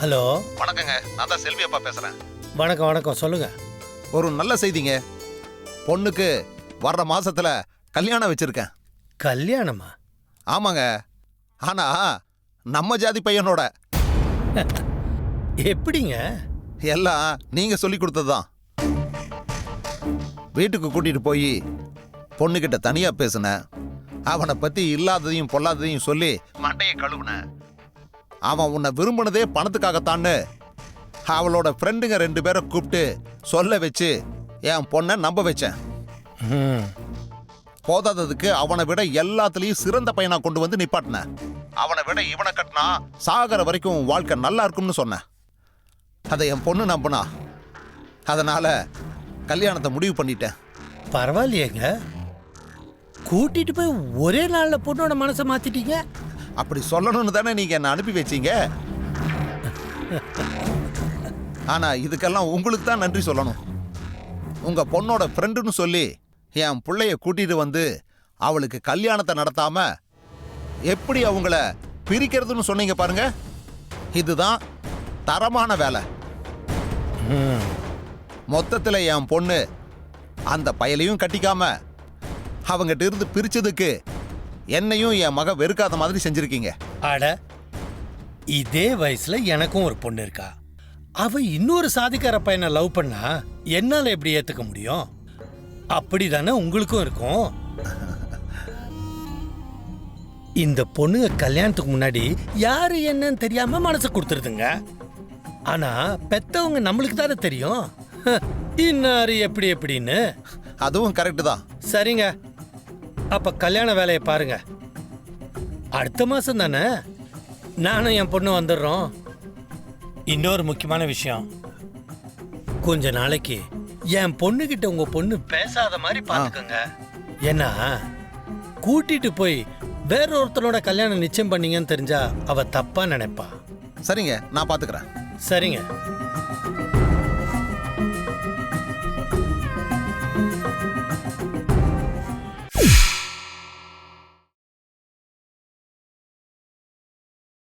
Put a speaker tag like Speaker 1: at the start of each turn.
Speaker 1: Hello.
Speaker 2: வணக்கங்க. நான் தான் செல்வி அப்பா பேசுறேன்.
Speaker 1: வணக்கம் வணக்கம். சொல்லுங்க.
Speaker 2: ஒரு நல்ல செய்திங்க. பொண்ணுக்கு வர்ற மாசத்துல கல்யாணம் வச்சிருக்கேன்.
Speaker 1: கல்யாணமா?
Speaker 2: ஆமாங்க. ஆனா நம்ம ஜாதி பையனோட.
Speaker 1: எப்படிங்க?
Speaker 2: எல்லாம் நீங்க சொல்லி கொடுத்ததுதான். வீட்டுக்கு கூட்டிட்டு போய் பொண்ணுகிட்ட தனியா பேசினேன். அவனை பத்தி இல்லாததையும் பொல்லாததையும் சொல்லி மண்டையை கழுவுனேன். அவன் உன்னை விரும்பினதே பணத்துக்காகத்தான்னு. அவளோட ஃப்ரெண்டுங்க ரெண்டு பேரை கூப்பிட்டு சொல்ல வச்சு என் பொண்ணை நம்ப வச்சேன். போதாததுக்கு அவனை விட எல்லாத்துலயும் சிறந்த பையனா கொண்டு வந்து நிப்பாட்டினேன் அவனை விட இவனை கட்டினா சாகர வரைக்கும் வாழ்க்கை நல்லா இருக்கும்னு சொன்னேன். அதை என் பொண்ணு நம்பினா. அதனால கல்யாணத்தை முடிவு பண்ணிட்டேன்.
Speaker 1: பரவாயில்லையேங்க. கூட்டிட்டு போய் ஒரே நாள்ல பொண்ணோட மனசை மாத்திட்டீங்க?
Speaker 2: அப்படி சொல்லணும்னு தானே நீங்க என்ன அனுப்பி வச்சீங்க? ஆனா இதுக்கெல்லாம் உங்களுக்கு தான் நன்றி சொல்லணும். உங்க பொண்ணோட ஃப்ரெண்டுன்னு சொல்லி என் பிள்ளைய கூட்டிட்டு வந்து அவளுக்கு கல்யாணத்தை நடத்தாம எப்படி அவங்கள பிரிக்கிறதுன்னு சொன்னீங்க பாருங்க. இதுதான் தரமான வேலை. மொத்தத்தில் என் பொண்ணு அந்த பயலையும் கட்டிக்காம அவங்ககிட்ட இருந்து பிரிச்சதுக்கு என்னையும் என் மக வெறுக்காத மாதிரி செஞ்சிருக்கீங்க.
Speaker 1: அட இதே வயசுல எனக்கும் ஒரு பொண்ணு இருக்கா. அவ இன்னொரு சாதிக்கார பையனை லவ் பண்ணா என்னால எப்படி ஏத்துக்க முடியும்? அப்படிதானே உங்களுக்கும் இருக்கும். இந்த பொண்ணுங்க கல்யாணத்துக்கு முன்னாடி யாரு என்னன்னு தெரியாம மனசு கொடுத்துருதுங்க. ஆனா பெத்தவங்க நம்மளுக்கு தானே தெரியும். இன்னாரு எப்படி எப்படின்னு.
Speaker 2: அதுவும் கரெக்டு தான்.
Speaker 1: சரிங்க. அப்ப கல்யாண வேலையை பாருங்க. அடுத்த மாசம் தானே? நானும் என் பொண்ணு வந்துடுறோம். இன்னொரு முக்கியமான விஷயம். கொஞ்ச நாளைக்கு என் பொண்ணுகிட்ட உங்க பொண்ணு பேசாத மாதிரி பாத்துக்கோங்க. ஏன்னா கூட்டிட்டு போய் வேற ஒருத்தனோட கல்யாணம் நிச்சயம் பண்ணீங்கன்னு தெரிஞ்சா அவ தப்பா நினைப்பா.
Speaker 2: சரிங்க நான் பாத்துக்கிறேன்.
Speaker 1: சரிங்க.